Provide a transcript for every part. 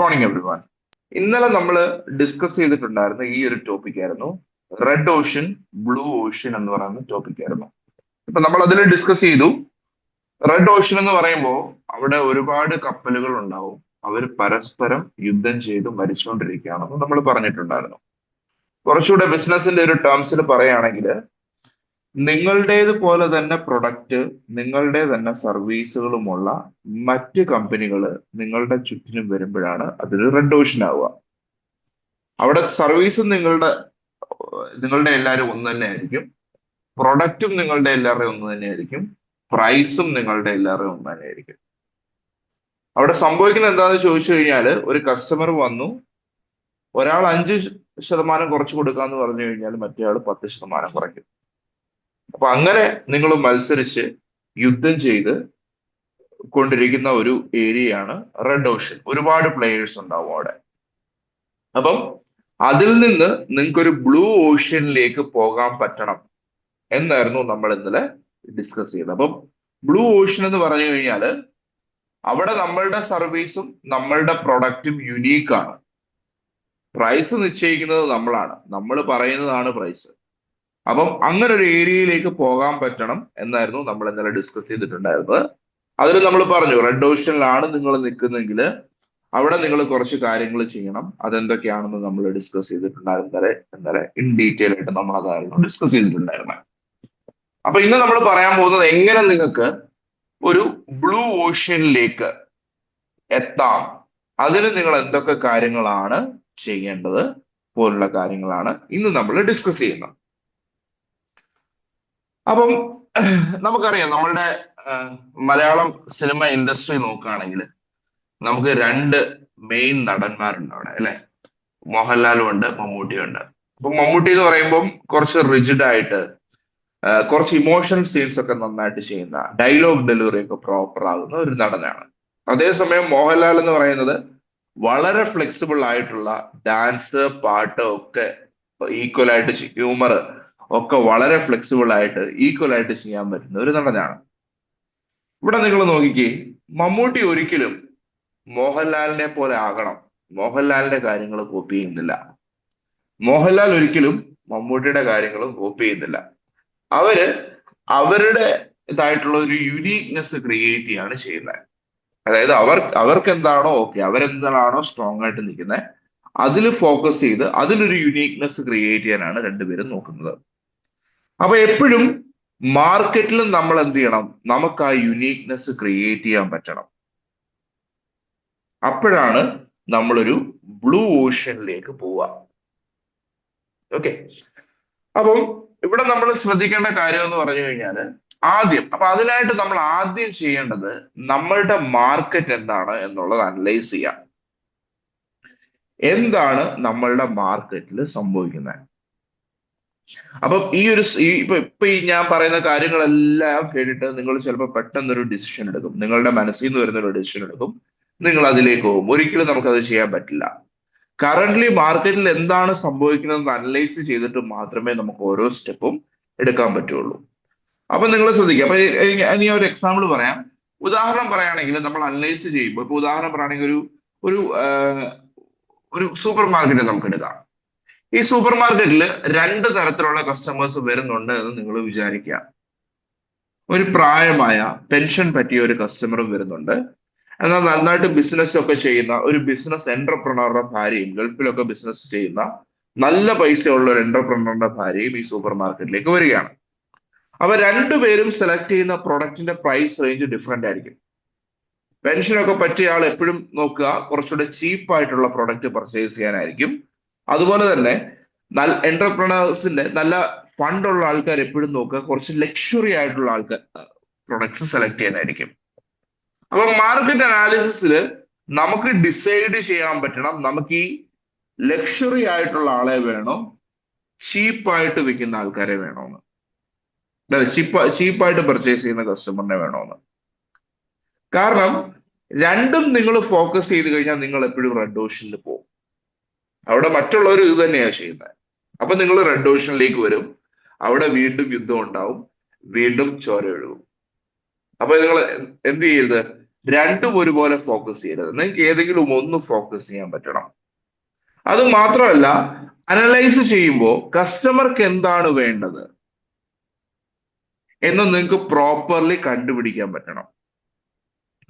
Morning every one ഇന്നലെ നമ്മൾ discuss ചെയ്തിട്ടുണ്ടായിരുന്ന ഈ ഒരു ടോപ്പിക് ആയിരുന്നു. റെഡ് ഓഷൻ ബ്ലൂ ഓഷൻ എന്ന് പറയുന്ന ടോപ്പിക് ആയിരുന്നു. ഇപ്പൊ നമ്മൾ അതിൽ ഡിസ്കസ് ചെയ്തു. റെഡ് ഓഷൻ എന്ന് പറയുമ്പോൾ അവിടെ ഒരുപാട് കപ്പലുകൾ ഉണ്ടാവും. അവർ പരസ്പരം യുദ്ധം ചെയ്ത് മരിച്ചുകൊണ്ടിരിക്കുകയാണെന്ന് നമ്മൾ പറഞ്ഞിട്ടുണ്ടായിരുന്നു. കുറച്ചുകൂടെ ബിസിനസിന്റെ ഒരു ടേംസിൽ പറയുകയാണെങ്കിൽ നിങ്ങളുടേത് പോലെ തന്നെ പ്രൊഡക്റ്റ് നിങ്ങളുടെ തന്നെ സർവീസുകളുമുള്ള മറ്റ് കമ്പനികൾ നിങ്ങളുടെ ചുറ്റിനും വരുമ്പോഴാണ് അതൊരു റെഡ് ഓഷൻ ആവുക. അവിടെ സർവീസും നിങ്ങളുടെ നിങ്ങളുടെ എല്ലാവരും ഒന്ന് തന്നെ ആയിരിക്കും. പ്രൊഡക്റ്റും നിങ്ങളുടെ എല്ലാവരുടെയും ഒന്ന് തന്നെ ആയിരിക്കും. പ്രൈസും നിങ്ങളുടെ എല്ലാവരുടെയും ഒന്ന് തന്നെ ആയിരിക്കും. അവിടെ സംഭവിക്കുന്നത് എന്താണെന്ന് ചോദിച്ചു കഴിഞ്ഞാൽ ഒരു കസ്റ്റമർ വന്നു. ഒരാൾ അഞ്ച് ശതമാനം കുറച്ച് കൊടുക്കാന്ന് പറഞ്ഞു കഴിഞ്ഞാൽ മറ്റേ ആൾ പത്ത് ശതമാനം കുറയ്ക്കും. അപ്പൊ അങ്ങനെ നിങ്ങൾ മത്സരിച്ച് യുദ്ധം ചെയ്ത് കൊണ്ടിരിക്കുന്ന ഒരു ഏരിയയാണ് റെഡ് ഓഷൻ ഒരുപാട് പ്ലേയേഴ്സ് ഉണ്ടാവും അവിടെ. അപ്പം അതിൽ നിന്ന് നിങ്ങൾക്കൊരു ബ്ലൂ ഓഷ്യനിലേക്ക് പോകാൻ പറ്റണം എന്നായിരുന്നു നമ്മൾ ഇന്നലെ ഡിസ്കസ് ചെയ്തത്. അപ്പം ബ്ലൂ ഓഷൻ എന്ന് പറഞ്ഞു കഴിഞ്ഞാൽ അവിടെ നമ്മളുടെ സർവീസും നമ്മളുടെ പ്രൊഡക്റ്റും യുണീക്കാണ് പ്രൈസ് നിശ്ചയിക്കുന്നത് നമ്മളാണ്. നമ്മൾ പറയുന്നതാണ് പ്രൈസ് അപ്പം അങ്ങനെ ഒരു ഏരിയയിലേക്ക് പോകാൻ പറ്റണം എന്നായിരുന്നു നമ്മൾ ഇന്നലെ ഡിസ്കസ് ചെയ്തിട്ടുണ്ടായിരുന്നത്. അതിൽ നമ്മൾ പറഞ്ഞു റെഡ് ഓഷനിലാണ് നിങ്ങൾ നിൽക്കുന്നെങ്കിൽ അവിടെ നിങ്ങൾ കുറച്ച് കാര്യങ്ങൾ ചെയ്യണം. അതെന്തൊക്കെയാണെന്ന് നമ്മൾ ഡിസ്കസ് ചെയ്തിട്ടുണ്ടായിരുന്നു ഇന്നലെ ഇൻ ഡീറ്റെയിൽ ആയിട്ട് നമ്മൾ അതായിരുന്നു ഡിസ്കസ് ചെയ്തിട്ടുണ്ടായിരുന്നത് അപ്പൊ ഇന്ന് നമ്മൾ പറയാൻ പോകുന്നത് എങ്ങനെ നിങ്ങൾക്ക് ഒരു ബ്ലൂ ഓഷ്യനിലേക്ക് എത്താം. അതിന് നിങ്ങൾ എന്തൊക്കെ കാര്യങ്ങളാണ് ചെയ്യേണ്ടത്? പോലുള്ള കാര്യങ്ങളാണ് ഇന്ന് നമ്മൾ ഡിസ്കസ് ചെയ്യുന്നത്. അപ്പം നമുക്കറിയാം നമ്മളുടെ മലയാളം സിനിമ ഇൻഡസ്ട്രി നോക്കുകയാണെങ്കിൽ നമുക്ക് രണ്ട് മെയിൻ നടന്മാരുണ്ട് അവിടെ അല്ലെ? മോഹൻലാലും ഉണ്ട് മമ്മൂട്ടിയും ഉണ്ട്. അപ്പൊ മമ്മൂട്ടി എന്ന് പറയുമ്പം കുറച്ച് റിജിഡ് ആയിട്ട് കുറച്ച് ഇമോഷണൽ സീൻസ് ഒക്കെ നന്നായിട്ട് ചെയ്യുന്ന ഡയലോഗ് ഡെലിവറി ഒക്കെ പ്രോപ്പർ ആകുന്ന ഒരു നടനാണ്. അതേസമയം മോഹൻലാൽ എന്ന് പറയുന്നത് വളരെ ഫ്ലെക്സിബിൾ ആയിട്ടുള്ള ഡാൻസ് പാട്ട് ഒക്കെ ഈക്വൽ ആയിട്ട് ഹ്യൂമർ ഒക്കെ വളരെ ഫ്ലെക്സിബിൾ ആയിട്ട് ഈക്വൽ ആയിട്ട് ചെയ്യാൻ പറ്റുന്ന ഒരു നടനാണ്. ഇവിടെ നിങ്ങൾ നോക്കിക്കേ മമ്മൂട്ടി ഒരിക്കലും മോഹൻലാലിനെ പോലെ ആകണം. മോഹൻലാലിന്റെ കാര്യങ്ങൾ കോപ്പി ചെയ്യുന്നില്ല. മോഹൻലാൽ ഒരിക്കലും മമ്മൂട്ടിയുടെ കാര്യങ്ങളും കോപ്പി ചെയ്യുന്നില്ല. അവർ അവരുടെ ഇതായിട്ടുള്ള ഒരു യുനീക്നെസ് ക്രിയേറ്റ് ചെയ്യാണ് ചെയ്യുന്നത്. അതായത് അവർ അവർക്ക് എന്താണോ ഓക്കെ അവരെന്താണോ സ്ട്രോങ് ആയിട്ട് നിൽക്കുന്നത് അതിൽ ഫോക്കസ് ചെയ്ത് അതിലൊരു യുനീക്നെസ് ക്രിയേറ്റ് ചെയ്യാനാണ് രണ്ടുപേരും നോക്കുന്നത്. അപ്പൊ എപ്പോഴും മാർക്കറ്റിൽ നമ്മൾ എന്ത് ചെയ്യണം? നമുക്ക് ആ യുനീക്നെസ് ക്രിയേറ്റ് ചെയ്യാൻ പറ്റണം. അപ്പോഴാണ് നമ്മളൊരു ബ്ലൂ ഓഷ്യനിലേക്ക് പോവുക. ഓക്കെ അപ്പം ഇവിടെ നമ്മൾ ശ്രദ്ധിക്കേണ്ട കാര്യം എന്ന് പറഞ്ഞു കഴിഞ്ഞാൽ ആദ്യം അപ്പൊ അതിനായിട്ട് നമ്മൾ ആദ്യം ചെയ്യേണ്ടത് നമ്മളുടെ മാർക്കറ്റ് എന്താണ് എന്നുള്ളത് അനലൈസ് ചെയ്യാം എന്താണ് നമ്മളുടെ മാർക്കറ്റിൽ സംഭവിക്കുന്നത്? അപ്പൊ ഈ ഒരു ഇപ്പൊ ഇപ്പൊ ഈ ഞാൻ പറയുന്ന കാര്യങ്ങളെല്ലാം കേട്ടിട്ട് നിങ്ങൾ ചിലപ്പോൾ പെട്ടെന്നൊരു ഡിസിഷൻ എടുക്കും. നിങ്ങളുടെ മനസ്സിൽ നിന്ന് വരുന്ന ഒരു ഡിസിഷൻ എടുക്കും. നിങ്ങൾ അതിലേക്ക് പോകും. ഒരിക്കലും നമുക്കത് ചെയ്യാൻ പറ്റില്ല. കറന്റ്ലി മാർക്കറ്റിൽ എന്താണ് സംഭവിക്കുന്നത് അനലൈസ് ചെയ്തിട്ട് മാത്രമേ നമുക്ക് ഓരോ സ്റ്റെപ്പും എടുക്കാൻ പറ്റുള്ളൂ. അപ്പൊ നിങ്ങൾ ശ്രദ്ധിക്കുക. അപ്പൊ ഇനി ഒരു എക്സാമ്പിൾ പറയാം. ഉദാഹരണം പറയുകയാണെങ്കിൽ നമ്മൾ അനലൈസ് ചെയ്യുമ്പോൾ ഇപ്പൊ ഉദാഹരണം പറയുകയാണെങ്കിൽ ഒരു ഒരു ഒരു സൂപ്പർ മാർക്കറ്റ് നമുക്ക് എടുക്കാം. ഈ സൂപ്പർ മാർക്കറ്റിൽ രണ്ട് തരത്തിലുള്ള കസ്റ്റമേഴ്സ് വരുന്നുണ്ട് എന്ന് നിങ്ങൾ വിചാരിക്കുക. ഒരു പ്രായമായ പെൻഷൻ പറ്റിയ ഒരു കസ്റ്റമറും വരുന്നുണ്ട്. എന്നാൽ നന്നായിട്ട് ബിസിനസ് ഒക്കെ ചെയ്യുന്ന ഒരു ബിസിനസ് എന്റർപ്രണറുടെ ഭാര്യയും ഗൾഫിലൊക്കെ ബിസിനസ് ചെയ്യുന്ന നല്ല പൈസയുള്ള ഒരു എന്റർപ്രണറുടെ ഭാര്യയും ഈ സൂപ്പർ മാർക്കറ്റിലേക്ക് വരികയാണ്. അപ്പൊ രണ്ടുപേരും സെലക്ട് ചെയ്യുന്ന പ്രൊഡക്റ്റിന്റെ പ്രൈസ് റേഞ്ച് ഡിഫറെന്റ് ആയിരിക്കും. പെൻഷനൊക്കെ പറ്റിയ ആൾ എപ്പോഴും നോക്കുക കുറച്ചുകൂടെ ചീപ്പ് ആയിട്ടുള്ള പ്രൊഡക്റ്റ് പർച്ചേസ് ചെയ്യാനായിരിക്കും. അതുപോലെ തന്നെ നല്ല എന്റർപ്രണേഴ്സിന്റെ നല്ല ഫണ്ടുള്ള ആൾക്കാർ എപ്പോഴും നോക്കുക. കുറച്ച് ലക്ഷറി ആയിട്ടുള്ള ആൾക്കാർ പ്രൊഡക്ട്സ് സെലക്ട് ചെയ്യാനായിരിക്കും. അപ്പൊ മാർക്കറ്റ് അനാലിസിസിൽ നമുക്ക് ഡിസൈഡ് ചെയ്യാൻ പറ്റണം. നമുക്ക് ഈ ലക്ഷറി ആയിട്ടുള്ള ആളെ വേണോ ചീപ്പായിട്ട് വിൽക്കുന്ന ആൾക്കാരെ വേണോന്ന്. ചീപ്പ് ചീപ്പായിട്ട് പർച്ചേസ് ചെയ്യുന്ന കസ്റ്റമറിനെ വേണോന്ന്. കാരണം രണ്ടും നിങ്ങൾ ഫോക്കസ് ചെയ്ത് കഴിഞ്ഞാൽ നിങ്ങൾ എപ്പോഴും റെഡ് ഓഷനിൽ പോകും. അവിടെ മറ്റുള്ളവർ ഇത് തന്നെയാണ് ചെയ്യുന്നത് അപ്പൊ നിങ്ങൾ റെഡ് ഓഷനിലേക്ക് വരും. അവിടെ വീണ്ടും യുദ്ധം ഉണ്ടാവും. വീണ്ടും ചോര ഒഴുകും. അപ്പൊ നിങ്ങൾ എന്ത് ചെയ്യരുത്? രണ്ടും ഒരുപോലെ ഫോക്കസ് ചെയ്യരുത്. നിങ്ങൾക്ക് ഏതെങ്കിലും ഒന്ന് ഫോക്കസ് ചെയ്യാൻ പറ്റണം. അത് മാത്രമല്ല അനലൈസ് ചെയ്യുമ്പോൾ കസ്റ്റമർക്ക് എന്താണ് വേണ്ടത്? എന്ന് നിങ്ങൾക്ക് പ്രോപ്പർലി കണ്ടുപിടിക്കാൻ പറ്റണം.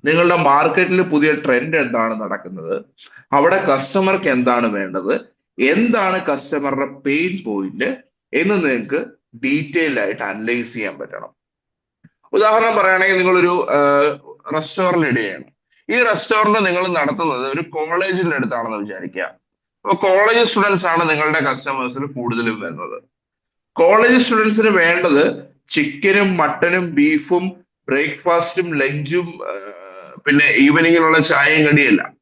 നിങ്ങളുടെ മാർക്കറ്റിൽ പുതിയ ട്രെൻഡ് എന്താണ് നടക്കുന്നത്? അവിടെ കസ്റ്റമർക്ക് എന്താണ് വേണ്ടത്? എന്താണ് കസ്റ്റമറുടെ പെയിൻ പോയിന്റ് എന്ന് നിങ്ങൾക്ക് ഡീറ്റെയിൽഡ് ആയിട്ട് അനലൈസ് ചെയ്യാൻ പറ്റണം. ഉദാഹരണം പറയുകയാണെങ്കിൽ നിങ്ങളൊരു റെസ്റ്റോറന്റ് ഇടുകയാണ്. ഈ റെസ്റ്റോറന്റ് നിങ്ങൾ നടത്തുന്നത് ഒരു കോളേജിന്റെ അടുത്താണെന്ന് വിചാരിക്കുക. അപ്പോൾ കോളേജ് സ്റ്റുഡൻസ് ആണ് നിങ്ങളുടെ കസ്റ്റമേഴ്സിന് കൂടുതലും വരുന്നത്. കോളേജ് സ്റ്റുഡൻസിന് വേണ്ടത് ചിക്കനും മട്ടനും ബീഫും ബ്രേക്ക്ഫാസ്റ്റും ലഞ്ചും പിന്നെ ഈവനിങ്ങിനുള്ള ചായയും കടിയല്ല.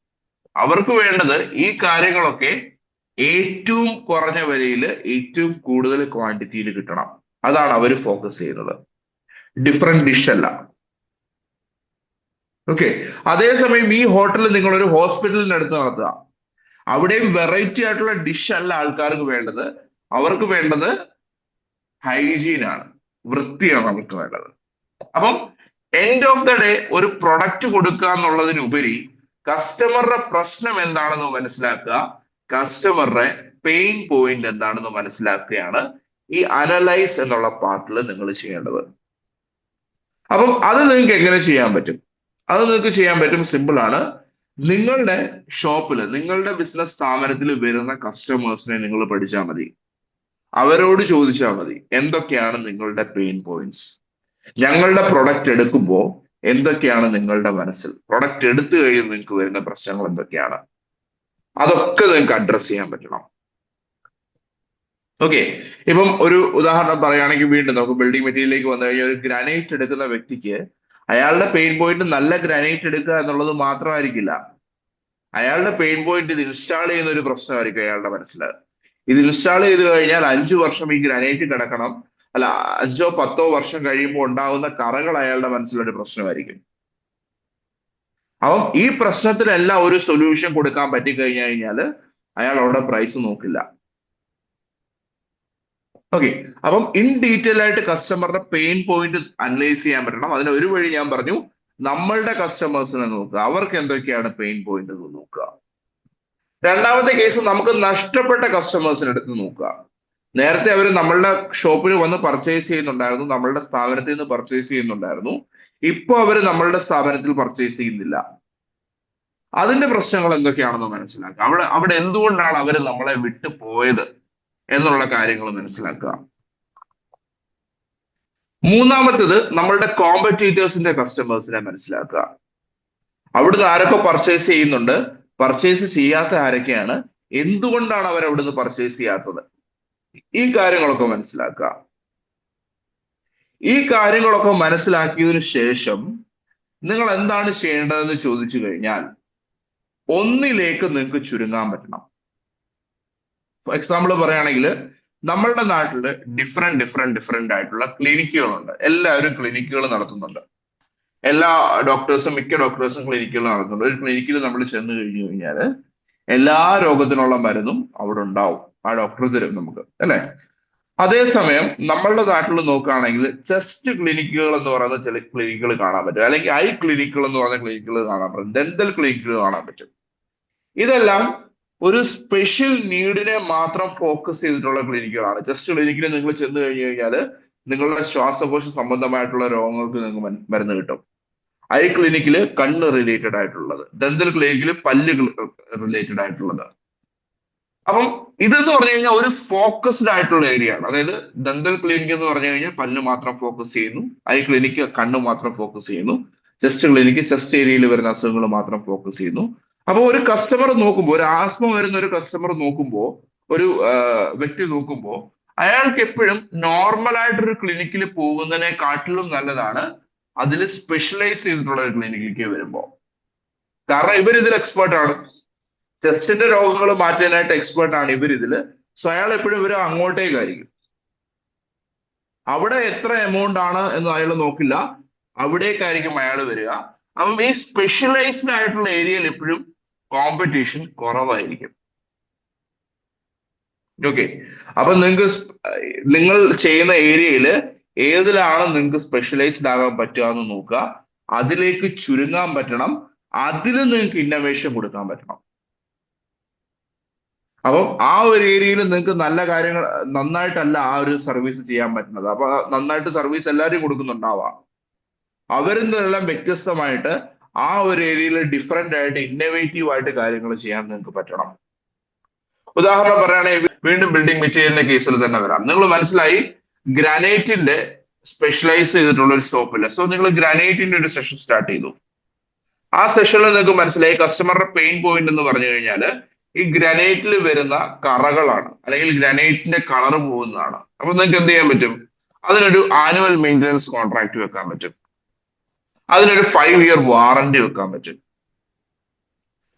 അവർക്ക് വേണ്ടത് ഈ കാര്യങ്ങളൊക്കെ ഏറ്റവും കുറഞ്ഞ വിലയിൽ ഏറ്റവും കൂടുതൽ ക്വാണ്ടിറ്റിയിൽ കിട്ടണം. അതാണ് അവർ ഫോക്കസ് ചെയ്യുന്നത്. ഡിഫറെന്റ് ഡിഷ് അല്ല. ഓക്കെ അതേസമയം ഈ ഹോട്ടലിൽ നിങ്ങൾ ഒരു ഹോസ്പിറ്റലിന്റെ അടുത്ത് നടത്തുക. അവിടെയും വെറൈറ്റി ആയിട്ടുള്ള ഡിഷ് അല്ല ആൾക്കാർക്ക് വേണ്ടത്. അവർക്ക് വേണ്ടത് ഹൈജീൻ ആണ്. വൃത്തിയാണ് അവർക്ക് വേണ്ടത്. അപ്പം എൻഡ് ഓഫ് ദ ഡേ ഒരു പ്രൊഡക്റ്റ് കൊടുക്കുക എന്നുള്ളതിനുപരി കസ്റ്റമറുടെ പ്രശ്നം എന്താണെന്ന് മനസ്സിലാക്കുക. കസ്റ്റമറുടെ പെയിൻ പോയിന്റ് എന്താണെന്ന് മനസ്സിലാക്കുകയാണ് ഈ അനലൈസ് എന്നുള്ള പാർട്ടിൽ നിങ്ങൾ ചെയ്യേണ്ടത്. അപ്പം അത് നിങ്ങൾക്ക് എങ്ങനെ ചെയ്യാൻ പറ്റും? അത് നിങ്ങൾക്ക് ചെയ്യാൻ പറ്റും സിമ്പിൾ ആണ്. നിങ്ങളുടെ ഷോപ്പിൽ നിങ്ങളുടെ ബിസിനസ് സ്ഥാപനത്തിൽ വരുന്ന കസ്റ്റമേഴ്സിനെ നിങ്ങൾ പഠിച്ചാൽ മതി. അവരോട് ചോദിച്ചാൽ മതി. എന്തൊക്കെയാണ് നിങ്ങളുടെ പെയിൻ പോയിന്റ്സ് ഞങ്ങളുടെ പ്രൊഡക്റ്റ് എടുക്കുമ്പോൾ എന്തൊക്കെയാണ് നിങ്ങളുടെ മനസ്സിൽ? പ്രൊഡക്റ്റ് എടുത്തു കഴിയുമ്പോൾ നിങ്ങൾക്ക് വരുന്ന പ്രശ്നങ്ങൾ എന്തൊക്കെയാണ്? അതൊക്കെ നിങ്ങൾക്ക് അഡ്രസ് ചെയ്യാൻ പറ്റണം. ഓക്കെ ഇപ്പം ഒരു ഉദാഹരണം പറയുകയാണെങ്കിൽ വീണ്ടും നമുക്ക് ബിൽഡിംഗ് മെറ്റീരിയലിലേക്ക് വന്നു കഴിഞ്ഞാൽ ഒരു ഗ്രാനൈറ്റ് എടുക്കുന്ന വ്യക്തിക്ക് അയാളുടെ പെയിൻ പോയിന്റ് നല്ല ഗ്രാനൈറ്റ് എടുക്കുക എന്നുള്ളത് മാത്രമായിരിക്കില്ല. അയാളുടെ പെയിൻ പോയിന്റ് ഇത് ഇൻസ്റ്റാൾ ചെയ്യുന്ന ഒരു പ്രശ്നമായിരിക്കും അയാളുടെ മനസ്സിൽ. ഇത് ഇൻസ്റ്റാൾ ചെയ്ത് കഴിഞ്ഞാൽ അഞ്ചു വർഷം ഈ ഗ്രാനൈറ്റ് കിടക്കണം. അല്ല അഞ്ചോ പത്തോ വർഷം കഴിയുമ്പോൾ ഉണ്ടാകുന്ന കറകൾ അയാളുടെ മനസ്സിലൊരു പ്രശ്നമായിരിക്കും. അപ്പം ഈ പ്രശ്നത്തിനെല്ലാം ഒരു സൊല്യൂഷൻ കൊടുക്കാൻ പറ്റി കഴിഞ്ഞു കഴിഞ്ഞാൽ അയാൾ അവിടെ പ്രൈസ് നോക്കില്ല. ഓക്കെ അപ്പം ഇൻ ഡീറ്റെയിൽ ആയിട്ട് കസ്റ്റമറുടെ പെയിൻ പോയിന്റ് അനലൈസ് ചെയ്യാൻ പറ്റണം. അതിന് ഒരു വഴി ഞാൻ പറഞ്ഞു. നമ്മളുടെ കസ്റ്റമേഴ്സിനെ നോക്കുക. അവർക്ക് എന്തൊക്കെയാണ് പെയിൻ പോയിന്റ് നോക്കുക. രണ്ടാമത്തെ കേസ് നമുക്ക് നഷ്ടപ്പെട്ട കസ്റ്റമേഴ്സിനെ എടുത്ത് നോക്കുക. നേരത്തെ അവർ നമ്മളുടെ ഷോപ്പിൽ വന്ന് പർച്ചേസ് ചെയ്യുന്നുണ്ടായിരുന്നു നമ്മളുടെ സ്ഥാപനത്തിൽ നിന്ന് പർച്ചേസ് ചെയ്യുന്നുണ്ടായിരുന്നു. ഇപ്പൊ അവർ നമ്മളുടെ സ്ഥാപനത്തിൽ പർച്ചേസ് ചെയ്യുന്നില്ല. അതിന്റെ പ്രശ്നങ്ങൾ എന്തൊക്കെയാണെന്ന് മനസ്സിലാക്കുക. അവിടെ അവിടെ എന്തുകൊണ്ടാണ് അവർ നമ്മളെ വിട്ടു പോയത് എന്നുള്ള കാര്യങ്ങൾ മനസ്സിലാക്കുക. മൂന്നാമത്തത് നമ്മളുടെ കോമ്പറ്റീറ്റേഴ്സിന്റെ കസ്റ്റമേഴ്സിനെ മനസ്സിലാക്കുക. അവിടുന്ന് ആരൊക്കെ പർച്ചേസ് ചെയ്യുന്നുണ്ട്? പർച്ചേസ് ചെയ്യാത്ത ആരൊക്കെയാണ്? എന്തുകൊണ്ടാണ് അവർ അവിടുന്ന് പർച്ചേസ് ചെയ്യാത്തത്? ഈ കാര്യങ്ങളൊക്കെ മനസ്സിലാക്കുക ഈ കാര്യങ്ങളൊക്കെ മനസ്സിലാക്കിയതിനു ശേഷം നിങ്ങൾ എന്താണ് ചെയ്യേണ്ടതെന്ന് ചോദിച്ചു കഴിഞ്ഞാൽ ഒന്നിലേക്ക് നിങ്ങൾക്ക് ചുരുങ്ങാൻ പറ്റണം. എക്സാമ്പിൾ പറയുകയാണെങ്കിൽ നമ്മളുടെ നാട്ടിൽ ഡിഫറെന്റ് ഡിഫറെന്റ് ഡിഫറെന്റ് ആയിട്ടുള്ള ക്ലിനിക്കുകളുണ്ട് എല്ലാവരും ക്ലിനിക്കുകൾ നടത്തുന്നുണ്ട്. എല്ലാ ഡോക്ടേഴ്സും മിക്ക ഡോക്ടേഴ്സും ക്ലിനിക്കുകൾ നടത്തുന്നുണ്ട്. ഒരു ക്ലിനിക്കിൽ നമ്മൾ ചെന്ന് കഴിഞ്ഞു കഴിഞ്ഞാൽ എല്ലാ രോഗത്തിനുള്ള മരുന്നും അവിടെ ഉണ്ടാവും. ആ ഡോക്ടർ തരും നമുക്ക് അല്ലെ? അതേസമയം നമ്മളുടെ നാട്ടിൽ നോക്കുകയാണെങ്കിൽ ചെസ്റ്റ് ക്ലിനിക്കുകൾ എന്ന് പറയുന്ന ചില ക്ലിനിക്കുകൾ കാണാൻ പറ്റും. അല്ലെങ്കിൽ ഐ ക്ലിനിക്കുകൾ എന്ന് പറയുന്ന ക്ലിനിക്കുകൾ കാണാൻ പറ്റും. ഡെന്റൽ ക്ലിനിക്കുകൾ കാണാൻ പറ്റും. ഇതെല്ലാം ഒരു സ്പെഷ്യൽ നീഡിനെ മാത്രം ഫോക്കസ് ചെയ്തിട്ടുള്ള ക്ലിനിക്കുകളാണ് ചെസ്റ്റ് ക്ലിനിക്കിൽ നിങ്ങൾ ചെന്ന് കഴിഞ്ഞു കഴിഞ്ഞാൽ നിങ്ങളുടെ ശ്വാസകോശ സംബന്ധമായിട്ടുള്ള രോഗങ്ങൾക്ക് നിങ്ങൾക്ക് മരുന്ന് കിട്ടും. ഐ ക്ലിനിക്കിൽ കണ്ണ് റിലേറ്റഡ് ആയിട്ടുള്ളത്. ഡെന്റൽ ക്ലിനിക്കിൽ പല്ല് റിലേറ്റഡ് ആയിട്ടുള്ളത്. അപ്പം ഇതെന്ന് പറഞ്ഞു കഴിഞ്ഞാൽ ഒരു ഫോക്കസ്ഡ് ആയിട്ടുള്ള ഏരിയ ആണ്. അതായത് ദന്തൽ ക്ലിനിക് എന്ന് പറഞ്ഞു കഴിഞ്ഞാൽ പല്ല് മാത്രം ഫോക്കസ് ചെയ്യുന്നു. ഐ ക്ലിനിക്ക് കണ്ണ് മാത്രം ഫോക്കസ് ചെയ്യുന്നു. ചെസ്റ്റ് ക്ലിനിക്ക് ചെസ്റ്റ് ഏരിയയിൽ വരുന്ന അസുഖങ്ങൾ മാത്രം ഫോക്കസ് ചെയ്യുന്നു. അപ്പോൾ ഒരു കസ്റ്റമർ നോക്കുമ്പോൾ ഒരു ആസ്മ വരുന്ന ഒരു കസ്റ്റമർ നോക്കുമ്പോൾ ഒരു വ്യക്തി നോക്കുമ്പോൾ അയാൾക്ക് എപ്പോഴും നോർമൽ ആയിട്ടൊരു ക്ലിനിക്കിൽ പോകുന്നതിനെക്കാട്ടിലും നല്ലതാണ് അതിൽ സ്പെഷ്യലൈസ് ചെയ്തിട്ടുള്ള ഒരു ക്ലിനിക്കിലേക്ക് വരുമ്പോൾ കാരണം ഇവർ ഇതിൽ എക്സ്പേർട്ട് ആണ്. ചെസ്റ്റിന്റെ രോഗങ്ങൾ മാറ്റാനായിട്ട് എക്സ്പേർട്ട് ആണ് ഇവർ സോ അയാൾ എപ്പോഴും ഇവർ അങ്ങോട്ടേക്കായിരിക്കും. അവിടെ എത്ര എമൗണ്ട് ആണ് എന്ന് അയാൾ നോക്കില്ല. അവിടേക്കായിരിക്കും അയാൾ വരിക. അപ്പം ഈ സ്പെഷ്യലൈസ്ഡ് ആയിട്ടുള്ള ഏരിയയിൽ എപ്പോഴും കോമ്പറ്റീഷൻ കുറവായിരിക്കും. ഓക്കെ അപ്പൊ നിങ്ങൾക്ക് നിങ്ങൾ ചെയ്യുന്ന ഏരിയയിൽ ഏതിലാണ് നിങ്ങൾക്ക് സ്പെഷ്യലൈസ്ഡ് ആകാൻ പറ്റുക എന്ന് നോക്കുക. അതിലേക്ക് ചുരുങ്ങാൻ പറ്റണം. അതിൽ നിങ്ങൾക്ക് ഇന്നോവേഷൻ കൊടുക്കാൻ പറ്റണം. അപ്പം ആ ഒരു ഏരിയയിൽ നിങ്ങൾക്ക് നല്ല കാര്യങ്ങൾ നന്നായിട്ടല്ല ആ ഒരു സർവീസ് ചെയ്യാൻ പറ്റുന്നത്. അപ്പൊ നന്നായിട്ട് സർവീസ് എല്ലാവരും കൊടുക്കുന്നുണ്ടാവാം. അവരിൽ നിന്നെല്ലാം വ്യത്യസ്തമായിട്ട് ആ ഒരു ഏരിയയിൽ ഡിഫറെന്റ് ആയിട്ട് ഇന്നോവേറ്റീവ് ആയിട്ട് കാര്യങ്ങൾ ചെയ്യാൻ നിങ്ങൾക്ക് പറ്റണം. ഉദാഹരണം പറയുകയാണെങ്കിൽ വീണ്ടും ബിൽഡിംഗ് മെറ്റീരിയലിന്റെ കേസിൽ തന്നെ വരാം. നിങ്ങൾ മനസ്സിലായി? ഗ്രാനൈറ്റിന്റെ സ്പെഷ്യലൈസ് ചെയ്തിട്ടുള്ള ഒരു ഷോപ്പില്ല സോ നിങ്ങൾ ഗ്രാനൈറ്റിന്റെ ഒരു സെഷൻ സ്റ്റാർട്ട് ചെയ്തു. ആ സെഷനിൽ നിങ്ങൾക്ക് മനസ്സിലായി? കസ്റ്റമറുടെ പെയിൻ പോയിന്റ് എന്ന് പറഞ്ഞു കഴിഞ്ഞാൽ ഈ ഗ്രനൈറ്റിൽ വരുന്ന കറകളാണ്. അല്ലെങ്കിൽ ഗ്രനൈറ്റിന്റെ കളർ പോകുന്നതാണ്. അപ്പൊ നിങ്ങൾക്ക് എന്ത് ചെയ്യാൻ പറ്റും? അതിനൊരു ആനുവൽ മെയിന്റനൻസ് കോൺട്രാക്ട് വെക്കാൻ പറ്റും. അതിനൊരു ഫൈവ് ഇയർ വാറണ്ടി വെക്കാൻ പറ്റും.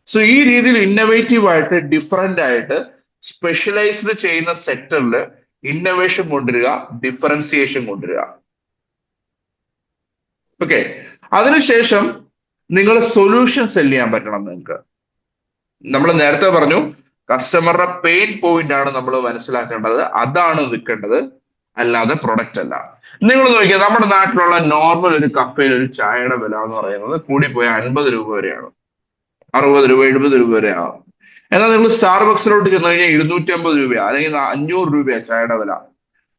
സോ ഈ രീതിയിൽ ഇന്നോവേറ്റീവ് ആയിട്ട് ഡിഫറെന്റ് ആയിട്ട് സ്പെഷ്യലൈസ്ഡ് ചെയ്യുന്ന സെക്ടറിൽ ഇന്നോവേഷൻ കൊണ്ടുവരിക ഡിഫറൻസിയേഷൻ കൊണ്ടുവരിക. ഓക്കെ അതിനുശേഷം നിങ്ങൾ സൊല്യൂഷൻ സെൽ ചെയ്യാൻ പറ്റണം നിങ്ങൾക്ക്. നമ്മൾ നേരത്തെ പറഞ്ഞു കസ്റ്റമറുടെ പെയിൻ പോയിന്റ് ആണ് നമ്മൾ മനസ്സിലാക്കേണ്ടത്. അതാണ് വിൽക്കേണ്ടത്. അല്ലാതെ പ്രൊഡക്റ്റ് അല്ല. നിങ്ങൾ നോക്കിയാൽ നമ്മുടെ നാട്ടിലുള്ള നോർമൽ ഒരു കപ്പയിൽ ഒരു ചായയുടെ വില എന്ന് പറയുന്നത് കൂടിപ്പോയ അൻപത് രൂപ വരെയാണ്. അറുപത് രൂപ എഴുപത് രൂപ വരെ ആവും. എന്നാൽ നിങ്ങൾ സ്റ്റാർബക്സിലോട്ട് ചെന്ന് കഴിഞ്ഞാൽ ഇരുന്നൂറ്റി അമ്പത് രൂപയാ അല്ലെങ്കിൽ അഞ്ഞൂറ് രൂപയാ ചായയുടെ വില.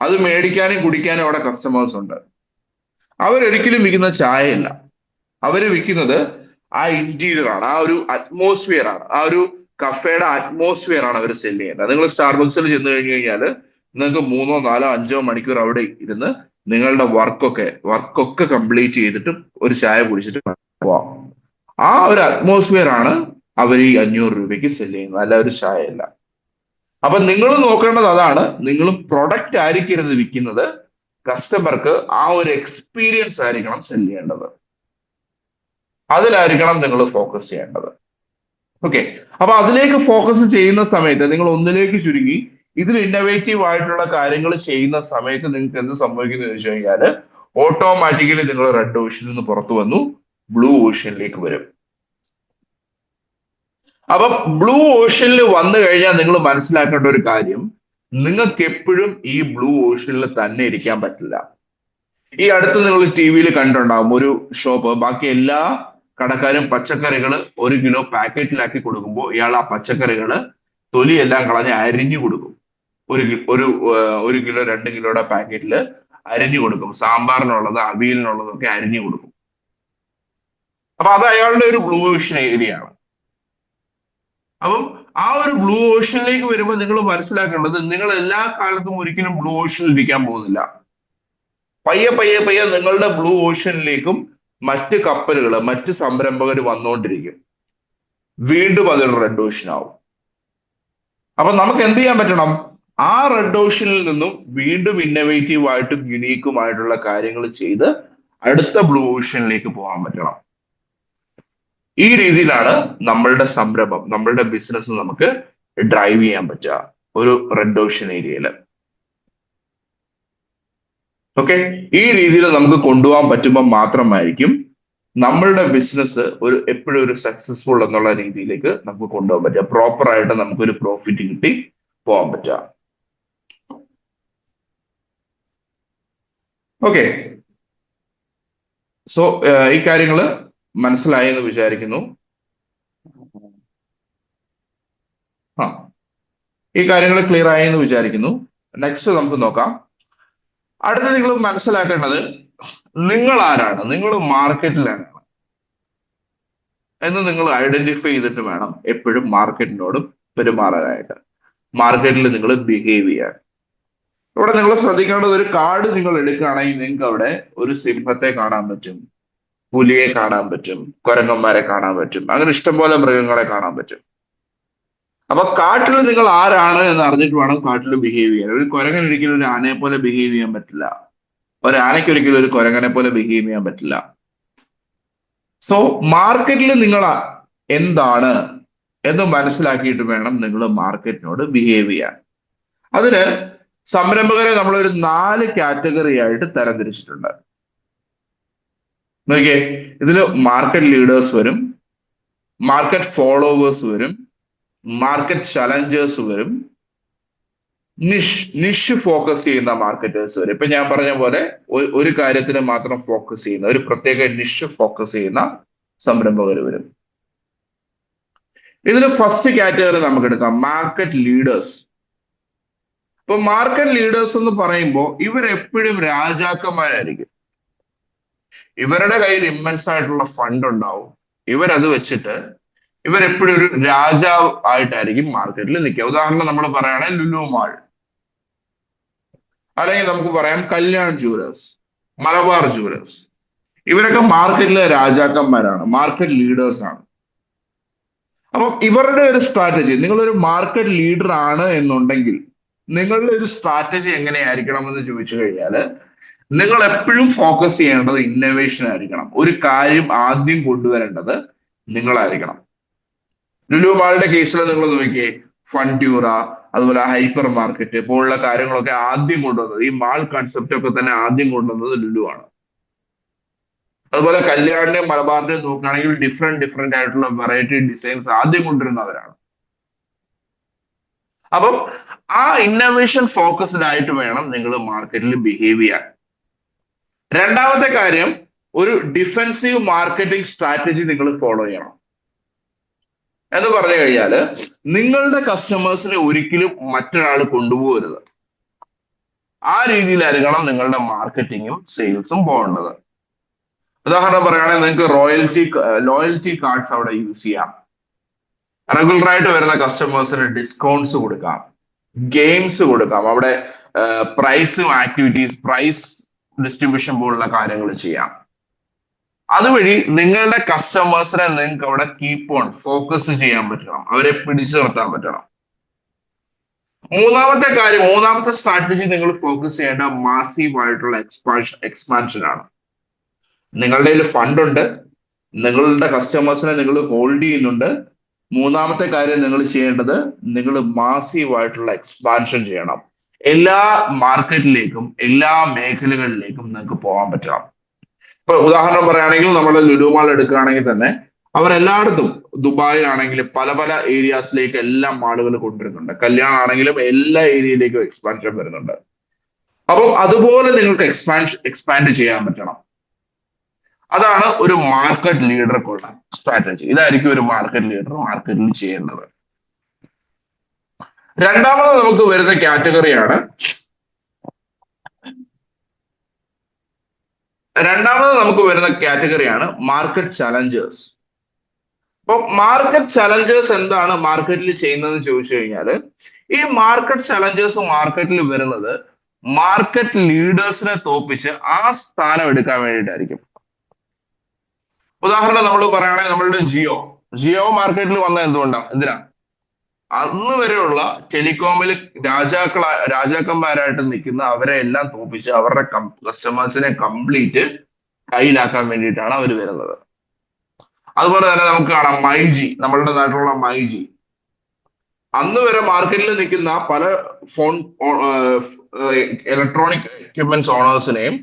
അത് മേടിക്കാനും കുടിക്കാനും അവിടെ കസ്റ്റമേഴ്സ് ഉണ്ട്. അവരൊരിക്കലും വിൽക്കുന്ന ചായയല്ല. അവർ വിൽക്കുന്നത് ആ ഇന്റീരിയർ ആണ് ആ ഒരു അറ്റ്മോസ്ഫിയർ ആണ് ആ ഒരു കഫേയുടെ അറ്റ്മോസ്ഫിയർ ആണ് അവർ സെല്ല് ചെയ്യുന്നത്. നിങ്ങൾ സ്റ്റാർബക്സിൽ ചെന്ന് കഴിഞ്ഞു കഴിഞ്ഞാൽ നിങ്ങൾക്ക് മൂന്നോ നാലോ അഞ്ചോ മണിക്കൂർ അവിടെ ഇരുന്ന് നിങ്ങളുടെ വർക്കൊക്കെ വർക്കൊക്കെ കംപ്ലീറ്റ് ചെയ്തിട്ട് ഒരു ചായ കുടിച്ചിട്ട് പോവാം. ആ ഒരു അറ്റ്മോസ്ഫിയർ ആണ് അവർ ഈ അഞ്ഞൂറ് രൂപയ്ക്ക് സെല്ല് ചെയ്യുന്നത് അല്ല ഒരു ചായയല്ല. അപ്പൊ നിങ്ങൾ നോക്കേണ്ടത് അതാണ് നിങ്ങൾ പ്രൊഡക്റ്റ് ആയിരിക്കരുത് വിൽക്കുന്നത് കസ്റ്റമർക്ക് ആ ഒരു എക്സ്പീരിയൻസ് ആയിരിക്കണം സെല്ല് ചെയ്യേണ്ടത്. അതിലായിരിക്കണം നിങ്ങൾ ഫോക്കസ് ചെയ്യേണ്ടത്. ഓക്കെ അപ്പൊ അതിലേക്ക് ഫോക്കസ് ചെയ്യുന്ന സമയത്ത് നിങ്ങൾ ഒന്നിലേക്ക് ചുരുങ്ങി ഇതിൽ ഇന്നോവേറ്റീവ് ആയിട്ടുള്ള കാര്യങ്ങൾ ചെയ്യുന്ന സമയത്ത് നിങ്ങൾക്ക് എന്ത് സംഭവിക്കുന്നു ചോദിച്ചു കഴിഞ്ഞാൽ ഓട്ടോമാറ്റിക്കലി നിങ്ങൾ റെഡ് ഓഷ്യനിൽ നിന്ന് പുറത്തു വന്നു ബ്ലൂ ഓഷ്യനിലേക്ക് വരും. അപ്പൊ ബ്ലൂ ഓഷ്യനിൽ വന്നു കഴിഞ്ഞാൽ നിങ്ങൾ മനസ്സിലാക്കേണ്ട ഒരു കാര്യം നിങ്ങൾക്ക് എപ്പോഴും ഈ ബ്ലൂ ഓഷ്യനിൽ തന്നെ ഇരിക്കാൻ പറ്റില്ല. ഈ അടുത്ത് നിങ്ങൾ ടി വിയിൽ കണ്ടുണ്ടാവും ഒരു ഷോപ്പ് ബാക്കി എല്ലാ കടക്കാരും പച്ചക്കറികൾ ഒരു കിലോ പാക്കറ്റിലാക്കി കൊടുക്കുമ്പോൾ ഇയാൾ ആ പച്ചക്കറികൾ തൊലിയെല്ലാം കളഞ്ഞ് അരിഞ്ഞു കൊടുക്കും. ഒരു ഒരു ഒരു കിലോ രണ്ട് കിലോയുടെ പാക്കറ്റിൽ അരിഞ്ഞു കൊടുക്കും. സാമ്പാറിനുള്ളത് അവിയലിനുള്ളതൊക്കെ അരിഞ്ഞു കൊടുക്കും. അപ്പൊ അത് അയാളുടെ ഒരു ബ്ലൂ ഓഷൻ ഏരിയ ആണ് അപ്പം ആ ഒരു ബ്ലൂ ഓഷനിലേക്ക് വരുമ്പോൾ നിങ്ങൾ മനസ്സിലാക്കേണ്ടത് നിങ്ങൾ എല്ലാ കാലത്തും ഒരിക്കലും ബ്ലൂ ഓഷനിൽ ഇരിക്കാൻ പോകുന്നില്ല. പയ്യെ പയ്യെ പയ്യെ നിങ്ങളുടെ ബ്ലൂ ഓഷ്യനിലേക്കും മറ്റ് കപ്പലുകൾ മറ്റ് സംരംഭകർ വന്നുകൊണ്ടിരിക്കും വീണ്ടും അതൊരു റെഡ് ഓഷൻ ആവും. അപ്പൊ നമുക്ക് എന്ത് ചെയ്യാൻ പറ്റണം? ആ റെഡ് ഓഷനിൽ നിന്നും വീണ്ടും ഇന്നോവേറ്റീവ് ആയിട്ടും യുണീക്കുമായിട്ടുള്ള കാര്യങ്ങൾ ചെയ്ത് അടുത്ത ബ്ലൂ ഓഷനിലേക്ക് പോകാൻ പറ്റണം. ഈ രീതിയിലാണ് നമ്മളുടെ സംരംഭം നമ്മളുടെ ബിസിനസ് നമുക്ക് ഡ്രൈവ് ചെയ്യാൻ പറ്റുക. ഒരു റെഡ് ഓഷൻ ഏരിയയിൽ ഓക്കെ ഈ രീതിയിൽ നമുക്ക് കൊണ്ടുപോകാൻ പറ്റുമ്പോൾ മാത്രമായിരിക്കും നമ്മളുടെ ബിസിനസ് ഒരു എപ്പോഴും ഒരു സക്സസ്ഫുൾ എന്നുള്ള രീതിയിലേക്ക് നമുക്ക് കൊണ്ടുപോകാൻ പറ്റുക. പ്രോപ്പർ ആയിട്ട് നമുക്കൊരു പ്രോഫിറ്റ് കിട്ടി പോകാൻ പറ്റുക. ഓക്കെ സോ ഈ കാര്യങ്ങൾ മനസ്സിലായി എന്ന് വിചാരിക്കുന്നു. ആ. ഈ കാര്യങ്ങൾ ക്ലിയർ ആയി എന്ന് വിചാരിക്കുന്നു. നെക്സ്റ്റ് നമുക്ക് നോക്കാം. അടുത്ത നിങ്ങൾ മനസ്സിലാക്കേണ്ടത് നിങ്ങൾ ആരാണ് നിങ്ങൾ മാർക്കറ്റിലാണ്. എന്ന് നിങ്ങൾ ഐഡന്റിഫൈ ചെയ്തിട്ട് വേണം എപ്പോഴും മാർക്കറ്റിനോട് പെരുമാറാനായിട്ട്. മാർക്കറ്റിൽ നിങ്ങൾ ബിഹേവ് ചെയ്യാൻ. ഇവിടെ നിങ്ങൾ ശ്രദ്ധിക്കേണ്ടത് ഒരു കാർഡ് നിങ്ങൾ എടുക്കുകയാണെങ്കിൽ നിങ്ങൾക്ക് അവിടെ ഒരു സിംഹത്തെ കാണാൻ പറ്റും പുലിയെ കാണാൻ പറ്റും കുരങ്ങന്മാരെ കാണാൻ പറ്റും അങ്ങനെ ഇഷ്ടംപോലെ മൃഗങ്ങളെ കാണാൻ പറ്റും. അപ്പൊ കാട്ടിൽ നിങ്ങൾ ആരാണ് എന്ന് അറിഞ്ഞിട്ട് വേണം കാട്ടിൽ ബിഹേവ് ചെയ്യാൻ. ഒരു കുരങ്ങൻ ഒരിക്കലും ഒരു ആനയെ പോലെ ബിഹേവ് ചെയ്യാൻ പറ്റില്ല. ഒരു ആനയ്ക്ക് ഒരിക്കലും ഒരു കുരങ്ങനെ പോലെ ബിഹേവ് ചെയ്യാൻ പറ്റില്ല. സോ മാർക്കറ്റിൽ നിങ്ങൾ എന്താണ് എന്ന് മനസ്സിലാക്കിയിട്ട് വേണം നിങ്ങൾ മാർക്കറ്റിനോട് ബിഹേവ് ചെയ്യാൻ. അതിന് സംരംഭകരെ നമ്മളൊരു നാല് കാറ്റഗറി ആയിട്ട് തരംതിരിച്ചിട്ടുണ്ട്. നോക്കിയേ ഇതിൽ മാർക്കറ്റ് ലീഡേഴ്സ് വരും മാർക്കറ്റ് ഫോളോവേഴ്സ് വരും മാർക്കറ്റ് ചലഞ്ചേഴ്സ് വരും. നിഷ് നിഷ് ഫോക്കസ് ചെയ്യുന്ന മാർക്കറ്റേഴ്സ് വരും. ഇപ്പൊ ഞാൻ പറഞ്ഞ പോലെ ഒരു കാര്യത്തിന് മാത്രം ഫോക്കസ് ചെയ്യുന്ന ഒരു പ്രത്യേക നിഷ് ഫോക്കസ് ചെയ്യുന്ന സംരംഭകർ വരും. ഇതിൽ ഫസ്റ്റ് കാറ്റഗറി നമുക്ക് എടുക്കാം. മാർക്കറ്റ് ലീഡേഴ്സ് ഇപ്പൊ മാർക്കറ്റ് ലീഡേഴ്സ് എന്ന് പറയുമ്പോൾ ഇവരെപ്പോഴും രാജാക്കന്മാരായിരിക്കും. ഇവരുടെ കയ്യിൽ ഇമ്മൻസ് ആയിട്ടുള്ള ഫണ്ട് ഉണ്ടാവും. ഇവരത് വെച്ചിട്ട് ഇവരെപ്പോഴും ഒരു രാജാവ് ആയിട്ടായിരിക്കും മാർക്കറ്റിൽ നിൽക്കുക. ഉദാഹരണം നമ്മൾ പറയുകയാണെങ്കിൽ ലുലു മാൾ അല്ലെങ്കിൽ നമുക്ക് പറയാം കല്യാൺ ജൂലേഴ്സ് മലബാർ ജൂലേഴ്സ് ഇവരൊക്കെ മാർക്കറ്റിലെ രാജാക്കന്മാരാണ് മാർക്കറ്റ് ലീഡേഴ്സ് ആണ്. അപ്പം ഇവരുടെ ഒരു സ്ട്രാറ്റജി നിങ്ങളൊരു മാർക്കറ്റ് ലീഡർ ആണ് എന്നുണ്ടെങ്കിൽ നിങ്ങളുടെ ഒരു സ്ട്രാറ്റജി എങ്ങനെയായിരിക്കണം എന്ന് ചോദിച്ചു കഴിഞ്ഞാൽ നിങ്ങൾ എപ്പോഴും ഫോക്കസ് ചെയ്യേണ്ടത് ഇന്നോവേഷൻ ആയിരിക്കണം. ഒരു കാര്യം ആദ്യം കൊണ്ടുവരേണ്ടത് നിങ്ങളായിരിക്കണം. ലുലു മാളിന്റെ കേസിൽ നിങ്ങൾ നോക്കിയേ ഫൺഡ്യൂറ അതുപോലെ ഹൈപ്പർ മാർക്കറ്റ് പോലുള്ള കാര്യങ്ങളൊക്കെ ആദ്യം കൊണ്ടുവന്നത് ഈ മാൾ കൺസെപ്റ്റ് ഒക്കെ തന്നെ ആദ്യം കൊണ്ടുവന്നത് ലുലു ആണ്. അതുപോലെ കല്യാണിന്റെയും മലബാറിന്റെയും നോക്കുകയാണെങ്കിൽ ഡിഫറെന്റ് ഡിഫറെന്റ് ആയിട്ടുള്ള വെറൈറ്റി ഡിസൈൻസ് ആദ്യം കൊണ്ടുവരുന്നവരാണ് അപ്പം ആ ഇന്നോവേഷൻ ഫോക്കസ്ഡ് ആയിട്ട് വേണം നിങ്ങൾ മാർക്കറ്റിൽ ബിഹേവ് ചെയ്യാൻ. രണ്ടാമത്തെ കാര്യം ഒരു ഡിഫെൻസീവ് മാർക്കറ്റിംഗ് സ്ട്രാറ്റജി നിങ്ങൾ ഫോളോ ചെയ്യണം. എന്ന് പറഞ്ഞു കഴിഞ്ഞാൽ നിങ്ങളുടെ കസ്റ്റമേഴ്സിനെ ഒരിക്കലും മറ്റൊരാൾ കൊണ്ടുപോകരുത്. ആ രീതിയിലായിരിക്കണം നിങ്ങളുടെ മാർക്കറ്റിങ്ങും സെയിൽസും പോകേണ്ടത്. ഉദാഹരണം പറയുകയാണെങ്കിൽ നിങ്ങൾക്ക് റോയൽറ്റി ലോയൽറ്റി കാർഡ്സ് അവിടെ യൂസ് ചെയ്യാം. റെഗുലർ ആയിട്ട് വരുന്ന കസ്റ്റമേഴ്സിന് ഡിസ്കൗണ്ട്സ് കൊടുക്കാം. ഗെയിംസ് കൊടുക്കാം. അവിടെ പ്രൈസും ആക്ടിവിറ്റീസ് പ്രൈസ് ഡിസ്ട്രിബ്യൂഷൻ പോലുള്ള കാര്യങ്ങൾ ചെയ്യാം. അതുവഴി നിങ്ങളുടെ കസ്റ്റമേഴ്സിനെ നിങ്ങൾക്ക് അവിടെ കീപ്പ് ഓൺ ഫോക്കസ് ചെയ്യാൻ പറ്റണം. അവരെ പിടിച്ചു നിർത്താൻ പറ്റണം. മൂന്നാമത്തെ കാര്യം മൂന്നാമത്തെ സ്ട്രാറ്റജി നിങ്ങൾ ഫോക്കസ് ചെയ്യേണ്ട മാസീവ് ആയിട്ടുള്ള എക്സ്പാൻഷൻ എക്സ്പാൻഷൻ ആണ്. നിങ്ങളുടെ കയ്യിൽ ഫണ്ട് ഉണ്ട്. നിങ്ങളുടെ കസ്റ്റമേഴ്സിനെ നിങ്ങൾ ഹോൾഡ് ചെയ്യുന്നുണ്ട്. മൂന്നാമത്തെ കാര്യം നിങ്ങൾ ചെയ്യേണ്ടത് നിങ്ങൾ മാസീവ് ആയിട്ടുള്ള എക്സ്പാൻഷൻ ചെയ്യണം. എല്ലാ മാർക്കറ്റിലേക്കും എല്ലാ മേഖലകളിലേക്കും നിങ്ങൾക്ക് പോകാൻ പറ്റണം. ഇപ്പൊ ഉദാഹരണം പറയുകയാണെങ്കിൽ നമ്മൾ ലുലുമാൾ എടുക്കുകയാണെങ്കിൽ തന്നെ അവരെല്ലായിടത്തും ദുബായ് ആണെങ്കിലും പല പല ഏരിയാസിലേക്ക് എല്ലാം മാളുകൾ കൊണ്ടുവരുന്നുണ്ട്. കല്യാണം ആണെങ്കിലും എല്ലാ ഏരിയയിലേക്കും എക്സ്പാൻഷൻ വരുന്നുണ്ട്. അപ്പം അതുപോലെ നിങ്ങൾക്ക് എക്സ്പാൻഷൻ എക്സ്പാൻഡ് ചെയ്യാൻ പറ്റണം. അതാണ് ഒരു മാർക്കറ്റ് ലീഡർക്കുള്ള സ്ട്രാറ്റജി ഇതായിരിക്കും ഒരു മാർക്കറ്റ് ലീഡർ മാർക്കറ്റിൽ ചെയ്യേണ്ടത് രണ്ടാമത് നമുക്ക് വരുന്ന കാറ്റഗറിയാണ് രണ്ടാമത് നമുക്ക് വരുന്ന കാറ്റഗറിയാണ് മാർക്കറ്റ് ചലഞ്ചേഴ്സ് അപ്പൊ മാർക്കറ്റ് ചലഞ്ചേഴ്സ് എന്താണ് മാർക്കറ്റിൽ ചെയ്യുന്നതെന്ന് ചോദിച്ചു കഴിഞ്ഞാൽ ഈ മാർക്കറ്റ് ചലഞ്ചേഴ്സ് മാർക്കറ്റിൽ വരുന്നത് മാർക്കറ്റ് ലീഡേഴ്സിനെ തോപ്പിച്ച് ആ സ്ഥാനം എടുക്കാൻ വേണ്ടിയിട്ടായിരിക്കും. ഉദാഹരണം നമ്മൾ പറയുകയാണെങ്കിൽ നമ്മളുടെ ജിയോ. ജിയോ മാർക്കറ്റിൽ വന്ന എന്തുകൊണ്ടാ? എന്തിനാ? അന്ന് വരെയുള്ള ടെലികോമിൽ രാജാക്കള രാജാക്കന്മാരായിട്ട് നിൽക്കുന്ന അവരെ എല്ലാം തോപ്പിച്ച് അവരുടെ കസ്റ്റമേഴ്സിനെ കംപ്ലീറ്റ് കയ്യിലാക്കാൻ വേണ്ടിയിട്ടാണ് അവർ വരുന്നത്. അതുപോലെ തന്നെ നമുക്ക് കാണാം മൈജി നമ്മളുടെ നാട്ടിലുള്ള മൈജി അന്ന് വരെ മാർക്കറ്റിൽ നിൽക്കുന്ന പല ഫോൺ ഇലക്ട്രോണിക് എക്യുപ്മെന്റ്സ് ഓണേഴ്സിനെയും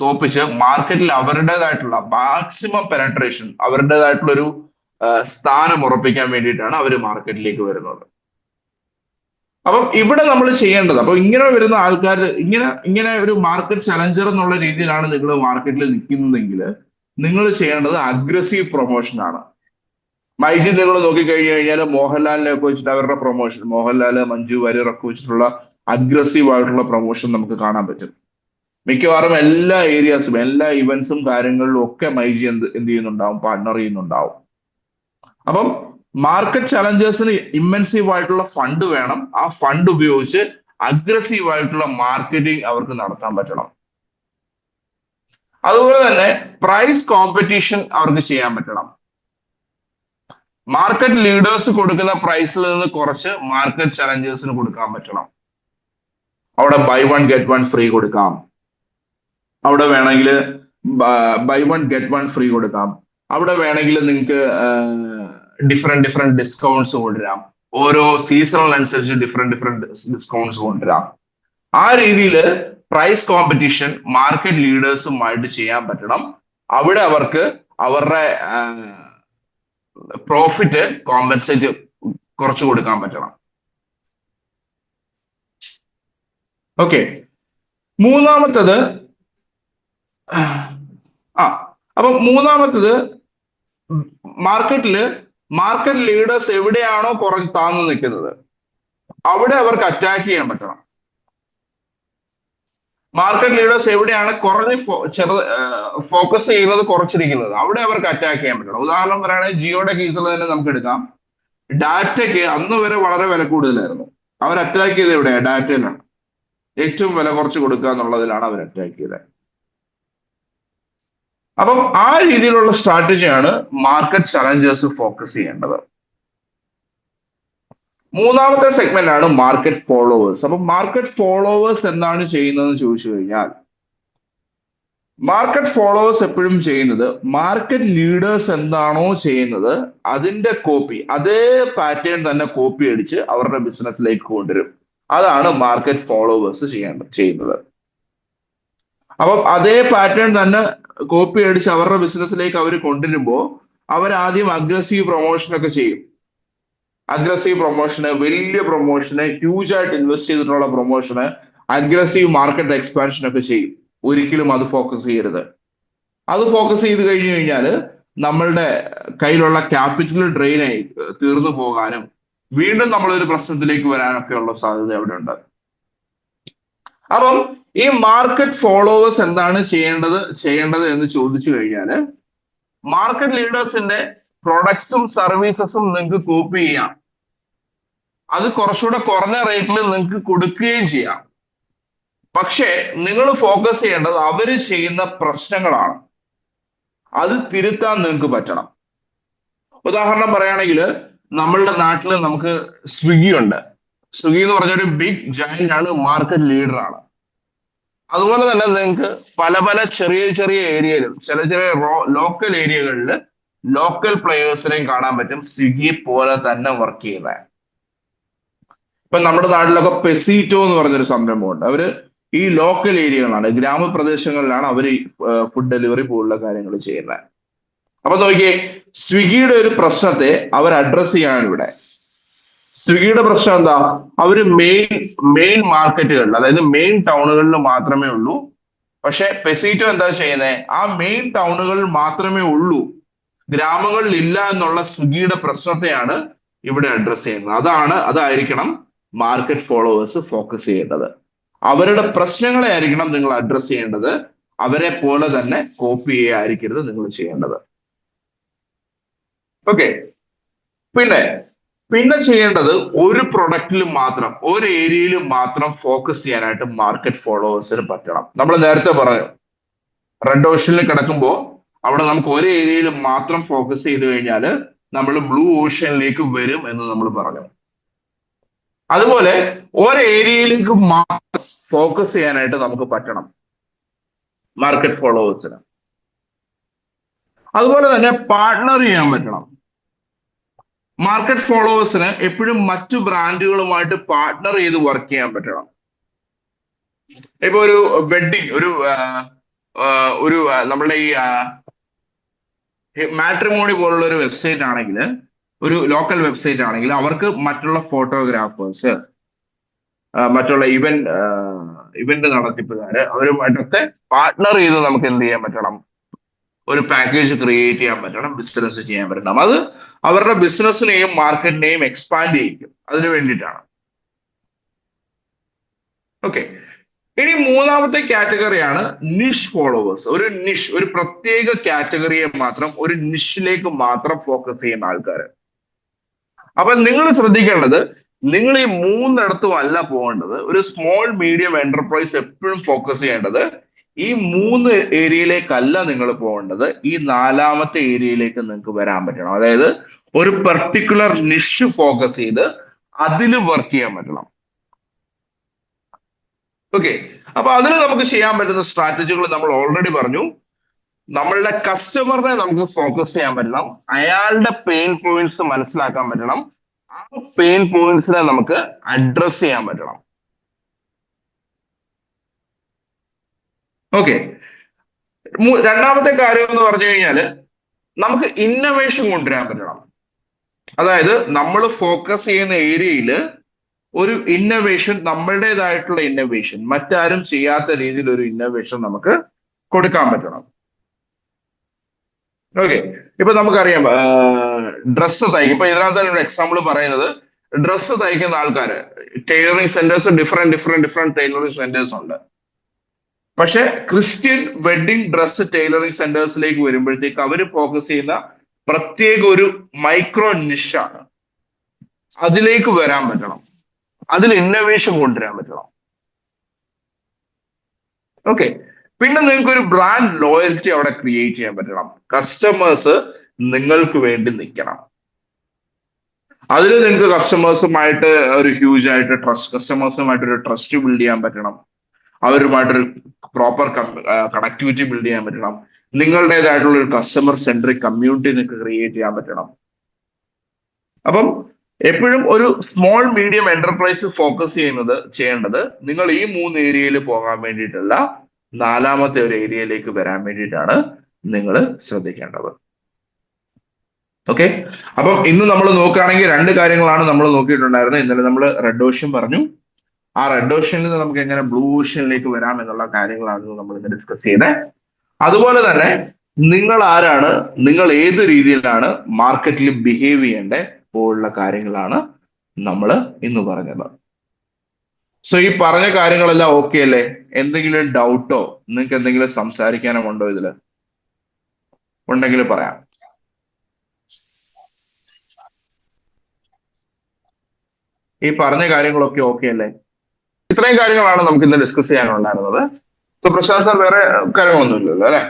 തോപ്പിച്ച് മാർക്കറ്റിൽ അവരുടേതായിട്ടുള്ള മാക്സിമം പെനട്രേഷൻ അവരുടേതായിട്ടുള്ള ഒരു സ്ഥാനം ഉറപ്പിക്കാൻ വേണ്ടിയിട്ടാണ് അവർ മാർക്കറ്റിലേക്ക് വരുന്നത്. അപ്പം ഇവിടെ നമ്മൾ ചെയ്യേണ്ടത് അപ്പൊ ഇങ്ങനെ വരുന്ന ആൾക്കാർ ഇങ്ങനെ ഇങ്ങനെ ഒരു മാർക്കറ്റ് ചലഞ്ചർ എന്നുള്ള രീതിയിലാണ് നിങ്ങൾ മാർക്കറ്റിൽ നിൽക്കുന്നതെങ്കിൽ നിങ്ങൾ ചെയ്യേണ്ടത് അഗ്രസീവ് പ്രൊമോഷൻ ആണ്. മൈജി നിങ്ങൾ നോക്കിക്കഴിഞ്ഞു കഴിഞ്ഞാൽ മോഹൻലാലിനെ ഒക്കെ വെച്ചിട്ട് അവരുടെ പ്രൊമോഷൻ മോഹൻലാൽ മഞ്ജു വാര്യർ ഒക്കെ വെച്ചിട്ടുള്ള അഗ്രസീവ് ആയിട്ടുള്ള പ്രൊമോഷൻ നമുക്ക് കാണാൻ പറ്റും. മിക്കവാറും എല്ലാ ഏരിയാസും എല്ലാ ഇവന്റ്സും കാര്യങ്ങളിലും ഒക്കെ മൈജി എന്ത് എന്ത് ചെയ്യുന്നുണ്ടാവും പാർട്ണർ ചെയ്യുന്നുണ്ടാവും. അപ്പം മാർക്കറ്റ് ചലഞ്ചേഴ്സിന് ഇമ്മൻസീവ് ആയിട്ടുള്ള ഫണ്ട് വേണം. ആ ഫണ്ട് ഉപയോഗിച്ച് അഗ്രസീവ് ആയിട്ടുള്ള മാർക്കറ്റിംഗ് അവർക്ക് നടത്താൻ പറ്റണം. അതുപോലെ തന്നെ പ്രൈസ് കോമ്പറ്റീഷൻ അവർക്ക് ചെയ്യാൻ പറ്റണം. മാർക്കറ്റ് ലീഡേഴ്സ് കൊടുക്കുന്ന പ്രൈസിൽ നിന്ന് കുറച്ച് മാർക്കറ്റ് ചലഞ്ചേഴ്സിന് കൊടുക്കാൻ പറ്റണം. അവിടെ buy one get one free കൊടുക്കാം. അവിടെ വേണമെങ്കിൽ buy one get one free കൊടുക്കാം. അവിടെ വേണമെങ്കിൽ നിങ്ങൾക്ക് ഡിഫറെന്റ് ഡിഫറെന്റ് ഡിസ്കൗണ്ട്സ് കൊണ്ടുവരാം. ഓരോ സീസണൽ അനുസരിച്ച് ഡിഫറെന്റ് ഡിഫറെന്റ് ഡിസ്കൗണ്ട്സ് കൊണ്ടുവരാം. ആ രീതിയിൽ പ്രൈസ് കോമ്പറ്റീഷൻ മാർക്കറ്റ് ലീഡേഴ്സുമായിട്ട് ചെയ്യാൻ പറ്റണം. അവിടെ അവർക്ക് അവരുടെ പ്രോഫിറ്റ് കോമ്പൻസേറ്റ് കുറച്ചു കൊടുക്കാൻ പറ്റണം. ഓക്കെ മൂന്നാമത്തത് ആ അപ്പൊ മൂന്നാമത്തത് മാർക്കറ്റിൽ മാർക്കറ്റ് ലീഡേഴ്സ് എവിടെയാണോ പുറകെ താന്നു നിൽക്കുന്നത്? അവിടെ അവർക്ക് അറ്റാക്ക് ചെയ്യാൻ പറ്റണം. മാർക്കറ്റ് ലീഡേഴ്സ് എവിടെയാണ് കുറഞ്ഞ് ചെറു ഫോക്കസ് ചെയ്യുന്നത് കുറച്ചിരിക്കുന്നത്? അവിടെ അവർക്ക് അറ്റാക്ക് ചെയ്യാൻ പറ്റണം. ഉദാഹരണം പറയുകയാണെങ്കിൽ ജിയോയുടെ കേസിൽ തന്നെ നമുക്ക് എടുക്കാം. ഡാറ്റയ്ക്ക് അന്ന് വരെ വളരെ വില കൂടുതലായിരുന്നു. അവർ അറ്റാക്ക് ചെയ്ത് എവിടെയാണ് ഡാറ്റയിലാണ്. ഏറ്റവും വില കുറച്ച് കൊടുക്കുക എന്നുള്ളതിലാണ് അവർ അറ്റാക്ക് ചെയ്തത്. അപ്പം ആ രീതിയിലുള്ള സ്ട്രാറ്റജിയാണ് മാർക്കറ്റ് ചലഞ്ചേഴ്സ് ഫോക്കസ് ചെയ്യേണ്ടത്. മൂന്നാമത്തെ സെഗ്മെന്റ് ആണ് മാർക്കറ്റ് ഫോളോവേഴ്സ് അപ്പൊ മാർക്കറ്റ് ഫോളോവേഴ്സ് എന്താണ് ചെയ്യുന്നതെന്ന് ചോദിച്ചു കഴിഞ്ഞാൽ മാർക്കറ്റ് ഫോളോവേഴ്സ് എപ്പോഴും ചെയ്യുന്നത് മാർക്കറ്റ് ലീഡേഴ്സ് എന്താണോ ചെയ്യുന്നത് അതിന്റെ കോപ്പി അതേ പാറ്റേൺ തന്നെ കോപ്പി അടിച്ച് അവരുടെ ബിസിനസ്സിലേക്ക് കൊണ്ടുവരും. അതാണ് മാർക്കറ്റ് ഫോളോവേഴ്സ് ചെയ്യേണ്ടത് ചെയ്യുന്നത്. അപ്പം അതേ പാറ്റേൺ തന്നെ കോപ്പി അടിച്ച് അവരുടെ ബിസിനസ്സിലേക്ക് അവർ കൊണ്ടുവരുമ്പോൾ അവർ ആദ്യം അഗ്രസീവ് പ്രൊമോഷൻ ഒക്കെ ചെയ്യും. അഗ്രസീവ് പ്രൊമോഷന് വലിയ പ്രൊമോഷന് ഹ്യൂജ് ആയിട്ട് ഇൻവെസ്റ്റ് ചെയ്തിട്ടുള്ള പ്രൊമോഷന് അഗ്രസീവ് മാർക്കറ്റ് എക്സ്പാൻഷൻ ഒക്കെ ചെയ്യും. ഒരിക്കലും അത് ഫോക്കസ് ചെയ്യരുത്. അത് ഫോക്കസ് ചെയ്ത് കഴിഞ്ഞു കഴിഞ്ഞാൽ നമ്മളുടെ കയ്യിലുള്ള ക്യാപിറ്റൽ ഡ്രെയിനായി തീർന്നു പോകാനും വീണ്ടും നമ്മളൊരു പ്രശ്നത്തിലേക്ക് വരാനൊക്കെ ഉള്ള സാധ്യത അവിടെ ഉണ്ട്. അപ്പം ഈ മാർക്കറ്റ് ഫോളോവേഴ്സ് എന്താണ് ചെയ്യേണ്ടത് ചെയ്യേണ്ടത് എന്ന് ചോദിച്ചു കഴിഞ്ഞാൽ മാർക്കറ്റ് ലീഡേഴ്സിന്റെ പ്രൊഡക്ട്സും സർവീസസും നിങ്ങൾക്ക് കോപ്പി ചെയ്യാം. അത് കുറച്ചുകൂടെ കുറഞ്ഞ റേറ്റിൽ നിങ്ങൾക്ക് കൊടുക്കുകയും ചെയ്യാം. പക്ഷേ നിങ്ങൾ ഫോക്കസ് ചെയ്യേണ്ടത് അവർ ചെയ്യുന്ന പ്രശ്നങ്ങളാണ്. അത് തിരുത്താൻ നിങ്ങൾക്ക് പറ്റണം. ഉദാഹരണം പറയുകയാണെങ്കിൽ നമ്മളുടെ നാട്ടിൽ നമുക്ക് സ്വിഗ്ഗി ഉണ്ട്. സ്വിഗ്ഗി എന്ന് പറഞ്ഞ ഒരു ബിഗ് ജയന്റ് ആണ് മാർക്കറ്റ് ലീഡർ ആണ്. അതുപോലെ തന്നെ നിങ്ങൾക്ക് പല പല ചെറിയ ചെറിയ ഏരിയയിലും ചില ചെറിയ ലോക്കൽ ഏരിയകളിൽ ലോക്കൽ പ്ലെയേഴ്സിനെയും കാണാൻ പറ്റും. സ്വിഗ്ഗി പോലെ തന്നെ വർക്ക് ചെയ്യുന്നത് ഇപ്പൊ നമ്മുടെ നാട്ടിലൊക്കെ പെസീറ്റോ എന്ന് പറഞ്ഞൊരു സംരംഭമുണ്ട്. അവർ ഈ ലോക്കൽ ഏരിയകളാണ് ഗ്രാമപ്രദേശങ്ങളിലാണ് അവർ ഫുഡ് ഡെലിവറി പോലുള്ള കാര്യങ്ങൾ ചെയ്യുന്നത്. അപ്പൊ നോക്കിയേ സ്വിഗ്ഗിയുടെ ഒരു പ്രശ്നത്തെ അവർ അഡ്രസ് ചെയ്യാണ് ഇവിടെ. സ്വിഗ്ഗിയുടെ പ്രശ്നം എന്താ? അവർ മെയിൻ മെയിൻ മാർക്കറ്റുകളിൽ അതായത് മെയിൻ ടൗണുകളിൽ മാത്രമേ ഉള്ളൂ. പക്ഷെ പെസീറ്റോ എന്താ ചെയ്യുന്നത് ആ മെയിൻ ടൗണുകളിൽ മാത്രമേ ഉള്ളൂ. ഗ്രാമങ്ങളിൽ ഇല്ല എന്നുള്ള സ്വിഗ്ഗിയുടെ പ്രശ്നത്തെയാണ് ഇവിടെ അഡ്രസ് ചെയ്യുന്നത്. അതാണ് അതായിരിക്കണം മാർക്കറ്റ് ഫോളോവേഴ്സ് ഫോക്കസ് ചെയ്യേണ്ടത് അവരുടെ പ്രശ്നങ്ങളെ ആയിരിക്കണം നിങ്ങൾ അഡ്രസ് ചെയ്യേണ്ടത്. അവരെ പോലെ തന്നെ കോപ്പി ചെയ്യായിരിക്കരുത് നിങ്ങൾ ചെയ്യേണ്ടത്. ഓക്കെ പിന്നെ പിന്നെ ചെയ്യേണ്ടത് ഒരു പ്രൊഡക്റ്റിൽ മാത്രം ഒരു ഏരിയയിൽ മാത്രം ഫോക്കസ് ചെയ്യാനായിട്ട് മാർക്കറ്റ് ഫോളോവേഴ്സിന് പറ്റണം. നമ്മൾ നേരത്തെ പറഞ്ഞു റെഡ് ഓഷനിൽ കിടക്കുമ്പോൾ അവിടെ നമുക്ക് ഒരു ഏരിയയിൽ മാത്രം ഫോക്കസ് ചെയ്ത് കഴിഞ്ഞാൽ നമ്മൾ ബ്ലൂ ഓഷനിലേക്ക് വരും എന്ന് നമ്മൾ പറഞ്ഞു. അതുപോലെ ഒരു ഏരിയയിലേക്ക് മാത്രം ഫോക്കസ് ചെയ്യാനായിട്ട് നമുക്ക് പറ്റണം മാർക്കറ്റ് ഫോളോവേഴ്സിന് അതുപോലെ തന്നെ പാർട്ട്ണർ ചെയ്യാൻ പറ്റണം. മാർക്കറ്റ് ഫോളോവേഴ്സിന് എപ്പോഴും മറ്റു ബ്രാൻഡുകളുമായിട്ട് പാർട്ട്ണർ ചെയ്ത് വർക്ക് ചെയ്യാൻ പറ്റണം. ഇപ്പൊ ഒരു വെഡിങ് ഒരു ഒരു നമ്മളുടെ ഈ മാട്രിമോണി പോലുള്ള ഒരു വെബ്സൈറ്റ് ആണെങ്കിൽ ഒരു ലോക്കൽ വെബ്സൈറ്റ് ആണെങ്കിൽ അവർക്ക് മറ്റുള്ള ഫോട്ടോഗ്രാഫേഴ്സ് മറ്റുള്ള ഇവന്റ് ഇവന്റ് നടത്തിപ്പുകാര് അവരുമായിട്ടൊക്കെ പാർട്ട്ണർ ചെയ്ത് നമുക്ക് എന്ത് ചെയ്യാൻ പറ്റണം? ഒരു പാക്കേജ് ക്രിയേറ്റ് ചെയ്യാൻ പറ്റണം ബിസിനസ് ചെയ്യാൻ പറ്റണം. അത് അവരുടെ ബിസിനസ്സിനെയും മാർക്കറ്റിനെയും എക്സ്പാൻഡ് ചെയ്യിക്കും. അതിനു വേണ്ടിയിട്ടാണ്. ഓക്കെ ഇനി മൂന്നാമത്തെ കാറ്റഗറിയാണ് നിഷ് ഫോളോവേഴ്സ് ഒരു നിഷ് ഒരു പ്രത്യേക കാറ്റഗറിയെ മാത്രം ഒരു നിഷിലേക്ക് മാത്രം ഫോക്കസ് ചെയ്യുന്ന ആൾക്കാർ അപ്പൊ നിങ്ങൾ ശ്രദ്ധിക്കേണ്ടത് നിങ്ങൾ ഈ മൂന്നിടത്തും അല്ല പോകേണ്ടത്. ഒരു സ്മോൾ മീഡിയം എന്റർപ്രൈസ് എപ്പോഴും ഫോക്കസ് ചെയ്യേണ്ടത് ഈ മൂന്ന് ഏരിയയിലേക്കല്ല നിങ്ങൾ പോകേണ്ടത്. ഈ നാലാമത്തെ ഏരിയയിലേക്ക് നിങ്ങൾക്ക് വരാൻ പറ്റണം. അതായത് ഒരു പെർട്ടിക്കുലർ നിഷ് ഫോക്കസ് ചെയ്ത് അതിൽ വർക്ക് ചെയ്യാൻ പറ്റണം. ഓക്കെ അപ്പൊ അതിൽ നമുക്ക് ചെയ്യാൻ പറ്റുന്ന സ്ട്രാറ്റജികൾ നമ്മൾ ഓൾറെഡി പറഞ്ഞു. നമ്മളുടെ കസ്റ്റമറിനെ നമുക്ക് ഫോക്കസ് ചെയ്യാൻ പറ്റണം. അയാളുടെ പെയിൻ പോയിന്റ്സ് മനസ്സിലാക്കാൻ പറ്റണം. ആ പെയിൻ പോയിന്റ്സിനെ നമുക്ക് അഡ്രസ് ചെയ്യാൻ പറ്റണം. ഓക്കെ രണ്ടാമത്തെ കാര്യം എന്ന് പറഞ്ഞു കഴിഞ്ഞാൽ നമുക്ക് ഇന്നോവേഷൻ കൊണ്ടുവരാൻ പറ്റണം. അതായത് നമ്മൾ ഫോക്കസ് ചെയ്യുന്ന ഏരിയയിൽ ഒരു ഇന്നോവേഷൻ നമ്മളുടേതായിട്ടുള്ള ഇന്നോവേഷൻ മറ്റാരും ചെയ്യാത്ത രീതിയിൽ ഒരു ഇന്നോവേഷൻ നമുക്ക് കൊടുക്കാൻ പറ്റണം. ഓക്കെ ഇപ്പൊ നമുക്കറിയാം ഡ്രസ്സ് തയ്ക്കും. ഇപ്പൊ ഇതിനകത്ത് ഒരു എക്സാമ്പിൾ പറയുന്നത് ഡ്രസ്സ് തയ്ക്കുന്ന ആൾക്കാര് tailoring centres different different different tailoring centres ഉണ്ട്. പക്ഷെ ക്രിസ്ത്യൻ വെഡിങ് ഡ്രസ് ടൈലറിംഗ് സെന്റേഴ്സിലേക്ക് വരുമ്പോഴത്തേക്ക് അവർ ഫോക്കസ് ചെയ്യുന്ന പ്രത്യേക ഒരു മൈക്രോ നിഷാണ് അതിലേക്ക് വരാൻ പറ്റണം. അതിൽ ഇന്നോവേഷൻ കൊണ്ടുവരാൻ പറ്റണം. ഓക്കെ പിന്നെ നിങ്ങൾക്ക് ഒരു ബ്രാൻഡ് ലോയൽറ്റി അവിടെ ക്രിയേറ്റ് ചെയ്യാൻ പറ്റണം. കസ്റ്റമേഴ്സ് നിങ്ങൾക്ക് വേണ്ടി നിൽക്കണം. അതിൽ നിങ്ങൾക്ക് കസ്റ്റമേഴ്സുമായിട്ട് ഒരു ഹ്യൂജ് ആയിട്ട് ട്രസ്റ്റ് കസ്റ്റമേഴ്സുമായിട്ട് ഒരു ട്രസ്റ്റ് ബിൽഡ് ചെയ്യാൻ പറ്റണം. അവരുമായിട്ടൊരു പ്രോപ്പർ കണക്ടിവിറ്റി ബിൽഡ് ചെയ്യാൻ പറ്റണം. നിങ്ങളുടേതായിട്ടുള്ള ഒരു കസ്റ്റമർ സെൻട്രിക് കമ്മ്യൂണിറ്റി നിങ്ങൾക്ക് ക്രിയേറ്റ് ചെയ്യാൻ പറ്റണം. അപ്പം എപ്പോഴും ഒരു സ്മോൾ മീഡിയം എന്റർപ്രൈസ് ഫോക്കസ് ചെയ്യുന്നത് ചെയ്യേണ്ടത് നിങ്ങൾ ഈ മൂന്ന് ഏരിയയിൽ പോകാൻ വേണ്ടിയിട്ടല്ല നാലാമത്തെ ഒരു ഏരിയയിലേക്ക് വരാൻ വേണ്ടിയിട്ടാണ് നിങ്ങൾ ശ്രദ്ധിക്കേണ്ടത്. ഓക്കെ അപ്പം ഇന്ന് നമ്മൾ നോക്കുകയാണെങ്കിൽ രണ്ട് കാര്യങ്ങളാണ് നമ്മൾ നോക്കിയിട്ടുണ്ടായിരുന്നത്. ഇന്നലെ നമ്മൾ റെഡ് ഓഷൻ പറഞ്ഞു. ആ റെഡ് ഓഷനിൽ നിന്ന് നമുക്ക് എങ്ങനെ ബ്ലൂ ഓഷനിലേക്ക് വരാം എന്നുള്ള കാര്യങ്ങളാണ് നമ്മൾ ഇന്ന് ഡിസ്കസ് ചെയ്തത് അതുപോലെ തന്നെ നിങ്ങൾ ആരാണ്? നിങ്ങൾ ഏത് രീതിയിലാണ് മാർക്കറ്റിൽ ബിഹേവ് ചെയ്യേണ്ടത് പോലുള്ള കാര്യങ്ങളാണ് നമ്മൾ ഇന്ന് പറഞ്ഞത്. സോ ഈ പറഞ്ഞ കാര്യങ്ങളെല്ലാം ഓക്കെ അല്ലേ? എന്തെങ്കിലും ഡൗട്ടോ നിങ്ങൾക്ക് എന്തെങ്കിലും സംസാരിക്കാനോ ഉണ്ടോ ഇതിൽ? ഉണ്ടെങ്കിൽ പറയാം. ഈ പറഞ്ഞ കാര്യങ്ങളൊക്കെ ഓക്കെ അല്ലേ? ഇത്രയും കാര്യങ്ങളാണ് നമുക്ക് ഇന്ന് ഡിസ്കസ് ചെയ്യാനുണ്ടായിരുന്നത്. സോ പ്രശാന്ത് സാർ വേറെ കാര്യങ്ങളൊന്നുമില്ലല്ലോ അല്ലെ?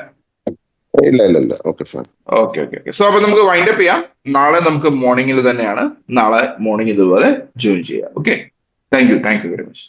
ഇല്ല ഇല്ല ഇല്ല. Okay sir okay okay okay so അപ്പൊ നമുക്ക് വൈൻഡ് അപ്പ് ചെയ്യാം. നാളെ നമുക്ക് മോർണിംഗിൽ തന്നെയാണ്. നാളെ മോർണിംഗ് ഇതുപോലെ ജോയിൻ ചെയ്യാം. Okay thank you thank you very much